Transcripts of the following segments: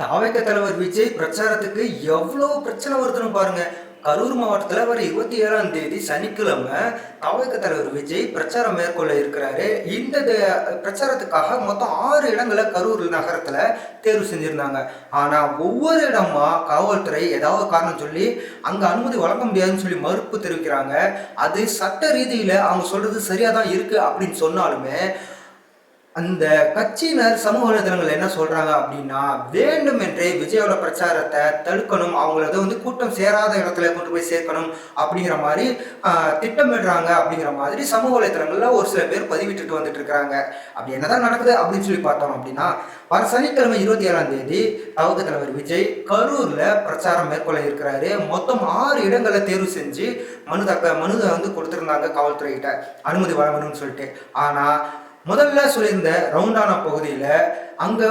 தாவேக்க தலைவர் விஜய் பிரச்சாரத்துக்கு எவ்வளோ பிரச்சனை வருதுன்னு பாருங்க. கரூர் மாவட்டத்தில் வர இருபத்தி ஏழாம் தேதி சனிக்கிழமை தாவேக்க தலைவர் விஜய் பிரச்சாரம் மேற்கொள்ள இருக்கிறாரு. இந்த பிரச்சாரத்துக்காக மொத்தம் ஆறு இடங்களை கரூர் நகரத்தில் தேர்வு செஞ்சுருந்தாங்க. ஆனால் ஒவ்வொரு இடமா காவல்துறை ஏதாவது காரணம் சொல்லி அங்கே அனுமதி வழங்க முடியாதுன்னு சொல்லி மறுப்பு தெரிவிக்கிறாங்க. அது சட்ட ரீதியில் அவங்க சொல்கிறது சரியாக தான் இருக்குது அப்படின்னு சொன்னாலுமே அந்த கட்சியினர் சமூக வலைதளங்கள் என்ன சொல்றாங்க அப்படின்னா வேண்டுமென்றே விஜயோட பிரச்சாரத்தை தடுக்கணும். அவங்களது வந்து கூட்டம் சேராத இடத்துல கொண்டு போய் சேர்க்கணும். அப்படிங்கிற மாதிரி திட்டமிடுறாங்க அப்படிங்கிற மாதிரி சமூக வலைதளங்கள்ல ஒரு சில பேர் பதிவிட்டுட்டு வந்துட்டு இருக்கிறாங்க அப்படி என்னதான் நடக்குது அப்படின்னு சொல்லி பார்த்தோம் அப்படின்னா வர சனிக்கிழமை இருபத்தி ஏழாம் தேதி தவக தலைவர் விஜய் கரூர்ல பிரச்சாரம் மேற்கொள்ள இருக்கிறாரு. மொத்தம் ஆறு இடங்களை தேர்வு செஞ்சு மனு தக்க மனு வந்து கொடுத்துருந்தாங்க காவல்துறையிட்ட. அனுமதி வழங்கணும்னு சொல்லிட்டு. ஆனா முதல்ல சொல்லியிருந்த ரவுண்டான பகுதியில் அங்கே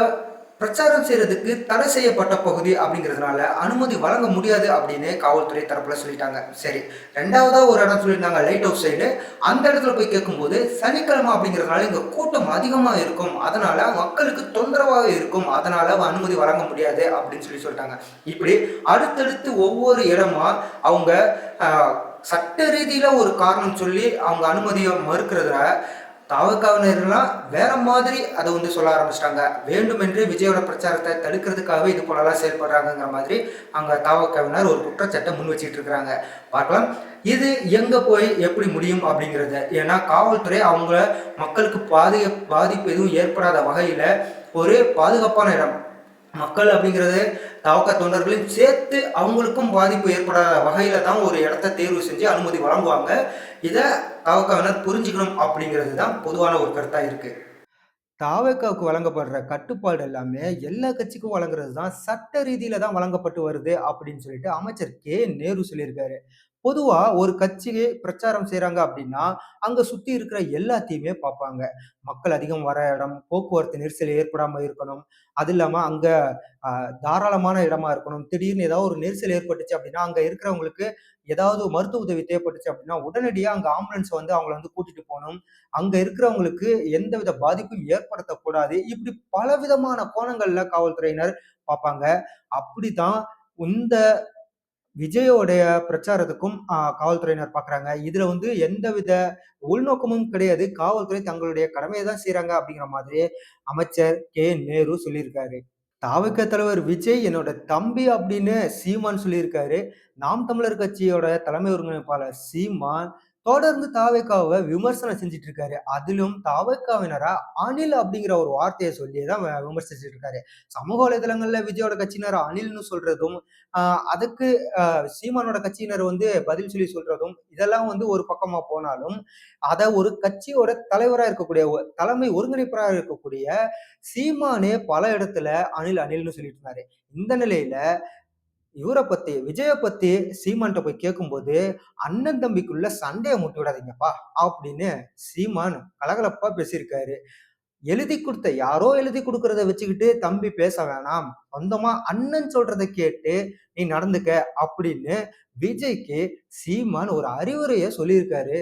பிரச்சாரம் செய்யறதுக்கு தடை செய்யப்பட்ட பகுதி அப்படிங்கிறதுனால அனுமதி வழங்க முடியாது அப்படின்னு காவல்துறை தரப்புல சொல்லிட்டாங்க. சரி ரெண்டாவதா ஒரு இடம் சொல்லியிருந்தாங்க லைட் ஹவுஸ் சைடு அந்த இடத்துல போய் கேட்கும்போது சனிக்கிழமை அப்படிங்கிறதுனால இங்கே கூட்டம் அதிகமாக இருக்கும். அதனால மக்களுக்கு தொந்தரவாக இருக்கும். அதனால அனுமதி வழங்க முடியாது அப்படின்னு சொல்லி சொல்லிட்டாங்க. இப்படி அடுத்தடுத்து ஒவ்வொரு இடமா அவங்க சட்ட ரீதியில் ஒரு காரணம் சொல்லி அவங்க அனுமதியை மறுக்கிறதுல தாவக்காவினர்கள்லாம் வேற மாதிரி அதை வந்து சொல்ல ஆரம்பிச்சிட்டாங்க. வேண்டுமென்றே விஜயோட பிரச்சாரத்தை தடுக்கிறதுக்காகவே இது போலலாம் செயல்படுறாங்கங்கிற மாதிரி அங்கே தாவக்காவினர் ஒரு குற்றச்சாட்டை முன் வச்சுட்டு இருக்கிறாங்க பார்க்கலாம். இது எங்க போய் எப்படி முடியும் அப்படிங்கிறது. ஏன்னா காவல்துறை அவங்க மக்களுக்கு பாதி பாதிப்பு எதுவும் ஏற்படாத வகையில ஒரு பாதுகாப்பான இடம் மக்கள் அப்படிங்கிறது தவக்க தொண்டர்களையும் சேர்த்து அவங்களுக்கும் பாதிப்பு ஏற்படாத வகையில் தான் ஒரு இடத்த தேர்வு செஞ்சு அனுமதி வழங்குவாங்க. இதை தவக்கவினர் புரிஞ்சுக்கணும் அப்படிங்கிறது தான் பொதுவான ஒரு கருத்தாக இருக்குது தாவேக்காவுக்கு வழங்கப்படுற கட்டுப்பாடு எல்லாமே எல்லா கட்சிக்கும் வழங்குறது தான் சட்ட ரீதியில தான் வழங்கப்பட்டு வருது அப்படின்னு சொல்லிட்டு அமைச்சர் கே நேரு சொல்லியிருக்காரு. பொதுவா ஒரு கட்சிக்கு பிரச்சாரம் செய்யறாங்க அப்படின்னா அங்க சுத்தி இருக்கிற எல்லாத்தையுமே பார்ப்பாங்க. மக்கள் அதிகம் வர இடம் போக்குவரத்து நெரிசல் ஏற்படாம இருக்கணும். அது இல்லாம அங்க தாராளமான இடமா இருக்கணும். திடீர்னு ஏதாவது ஒரு நெரிசல் ஏற்பட்டுச்சு அப்படின்னா அங்க இருக்கிறவங்களுக்கு ஏதாவது மருத்துவ உதவி தேவைப்பட்டுச்சு அப்படின்னா உடனடியாக அங்க ஆம்புலன்ஸ் வந்து அவங்கள வந்து கூட்டிட்டு போகணும். அங்க இருக்கிறவங்களுக்கு எந்தவித பாதிப்பும் ஏற்படுத்தக்கூடாது. இப்படி பல விதமான கோணங்கள்ல காவல்துறையினர் பார்ப்பாங்க. அப்படிதான் இந்த விஜயோடைய பிரச்சாரத்துக்கும் காவல்துறையினர் பார்க்குறாங்க இதில் வந்து எந்தவித உள்நோக்கமும் கிடையாது. காவல்துறை தங்களுடைய கடமையை தான் செய்கிறாங்க அப்படிங்கிற மாதிரி அமைச்சர் கே. நேரு சொல்லியிருக்காரு. தாவக தலைவர் விஜய் என்னோட தம்பி அப்படின்னு சீமான் சொல்லியிருக்காரு. நாம் தமிழர் கட்சியோட தலைமை ஒருங்கிணைப்பாளர் சீமான் தொடர்ந்து தாவேக்காவை விமர்சனம் செஞ்சுட்டு இருக்காரு அதிலும் தாவேக்காவினரா அனில் அப்படிங்கிற ஒரு வார்த்தையை சொல்லி தான் விமர்சிச்சுட்டு இருக்காரு சமூக வலைதளங்கள்ல விஜயோட கட்சியினர் அனில்னு சொல்றதும் அதுக்கு சீமானோட கட்சியினர் வந்து பதில் சொல்லி சொல்றதும் இதெல்லாம் வந்து ஒரு பக்கமா போனாலும் அதை ஒரு கட்சியோட தலைவரா இருக்கக்கூடிய தலைமை ஒருங்கிணைப்பராக இருக்கக்கூடிய சீமானே பல இடத்துல அனில் அனில்னு சொல்லிட்டு இருந்தாரு இந்த நிலையில இவரை பத்தி விஜய பத்தி சீமான்ட்ட போய் கேட்கும்போது அண்ணன் தம்பிக்குள்ள சண்டையை முட்டி விடாதீங்கப்பா அப்படின்னு சீமான் கலகலப்பா பேசியிருக்காரு. எழுதி கொடுத்த யாரோ எழுதி கொடுக்கறத வச்சுக்கிட்டு தம்பி பேச வேணாம் சொந்தமா அண்ணன் சொல்றத கேட்டு நீ நடந்துக்க அப்படின்னு விஜய்க்கு சீமான் ஒரு அறிவுரையை சொல்லியிருக்காரு.